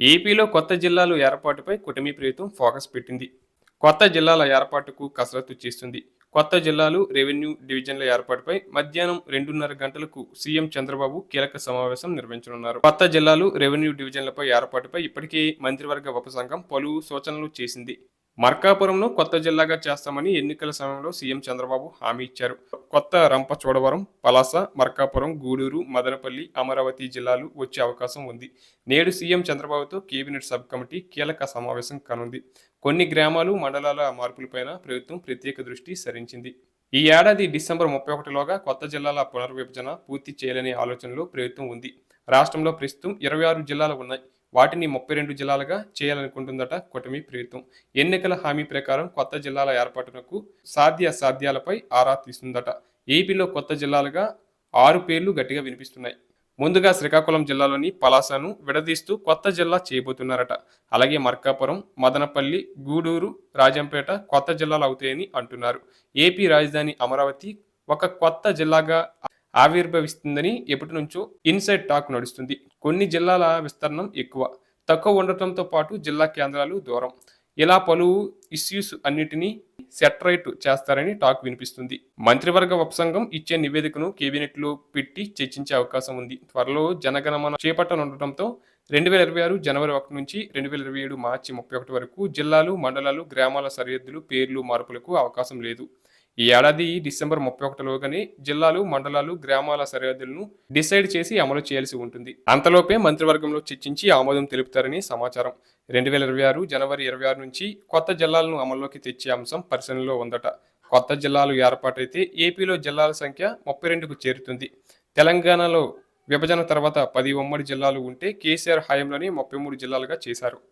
ఏపీలో కొత్త జిల్లాలు ఏర్పాటుపై కుటమి ప్రభుత్వం ఫోకస్ పెట్టింది. కొత్త జిల్లాల ఏర్పాటుకు కసరత్తు చేస్తుంది. కొత్త జిల్లాలు రెవెన్యూ డివిజన్ల ఏర్పాటుపై మధ్యాహ్నం రెండున్నర గంటలకు సీఎం చంద్రబాబు కీలక సమావేశం నిర్వహించనున్నారు. కొత్త జిల్లాలు రెవెన్యూ డివిజన్లపై ఏర్పాటుపై ఇప్పటికే మంత్రివర్గ ఉపసంఘం పలు సూచనలు చేసింది. మార్కాపురంను కొత్త జిల్లాగా చేస్తామని ఎన్నికల సమయంలో సీఎం చంద్రబాబు హామీ ఇచ్చారు. కొత్త రంపచోడవరం పలాస మార్కాపురం గూడూరు మదనపల్లి అమరావతి జిల్లాలు వచ్చే అవకాశం ఉంది. నేడు సీఎం చంద్రబాబుతో కేబినెట్ సబ్ కమిటీ కీలక సమావేశం కానుంది. కొన్ని గ్రామాలు మండలాల మార్పులపైన ప్రభుత్వం ప్రత్యేక దృష్టి సారించింది. ఈ ఏడాది డిసెంబర్ ముప్పై ఒకటిలోగా కొత్త జిల్లాల పునర్విభజన పూర్తి చేయాలనే ఆలోచనలో ప్రభుత్వం ఉంది. రాష్ట్రంలో ప్రస్తుతం ఇరవై ఆరు జిల్లాలు ఉన్నాయి. వాటిని ముప్పై రెండు జిల్లాలుగా చేయాలనుకుంటుందట కూటమి ప్రభుత్వం. ఎన్నికల హామీ ప్రకారం కొత్త జిల్లాల ఏర్పాటునకు సాధ్య సాధ్యాలపై ఆరా తీస్తుందట. ఏపీలో కొత్త జిల్లాలుగా ఆరు పేర్లు గట్టిగా వినిపిస్తున్నాయి. ముందుగా శ్రీకాకుళం జిల్లాలోని పలాసను విడదీస్తూ కొత్త జిల్లా చేయబోతున్నారట. అలాగే మర్కాపురం మదనపల్లి గూడూరు రాజంపేట కొత్త జిల్లాలు అవుతాయని అంటున్నారు. ఏపీ రాజధాని అమరావతి ఒక కొత్త జిల్లాగా ఆవిర్భవిస్తుందని ఎప్పటి నుంచో ఇన్సైడ్ టాక్ నడుస్తుంది. కొన్ని జిల్లాల విస్తరణం ఎక్కువ. తక్కువ ఉండటంతో పాటు జిల్లా కేంద్రాలు దూరం. ఇలా పలు ఇష్యూస్ అన్నిటినీ సెటరైట్ చేస్తారని టాక్ వినిపిస్తుంది. మంత్రివర్గ ఉపసంఘం ఇచ్చే నివేదికను కేబినెట్లో పెట్టి చర్చించే అవకాశం ఉంది. త్వరలో జనగణమన చేపట్టనుండటంతో రెండు వేల ఇరవై ఆరు జనవరి ఒకటి నుంచి రెండు వేల ఇరవై ఏడు మార్చి ముప్పై ఒకటి వరకు జిల్లాలు మండలాలు గ్రామాల సరిహద్దులు పేర్లు మార్పులకు అవకాశం లేదు. ఈ ఏడాది డిసెంబర్ ముప్పై ఒకటిలోగానే జిల్లాలు మండలాలు గ్రామాల సరిహద్దులను డిసైడ్ చేసి అమలు చేయాల్సి ఉంటుంది. అంతలోపే మంత్రివర్గంలో చర్చించి ఆమోదం తెలుపుతారని సమాచారం. రెండు వేల ఇరవై ఆరు జనవరి ఇరవై ఆరు నుంచి కొత్త జిల్లాలను అమల్లోకి తెచ్చే అంశం పరిశీలనలో ఉందట. కొత్త జిల్లాలు ఏర్పాటైతే ఏపీలో జిల్లాల సంఖ్య ముప్పై రెండుకు చేరుతుంది. తెలంగాణలో విభజన తర్వాత పది ఉమ్మడి జిల్లాలు ఉంటే కేసీఆర్ హయాంలోనే ముప్పై మూడు జిల్లాలుగా చేశారు.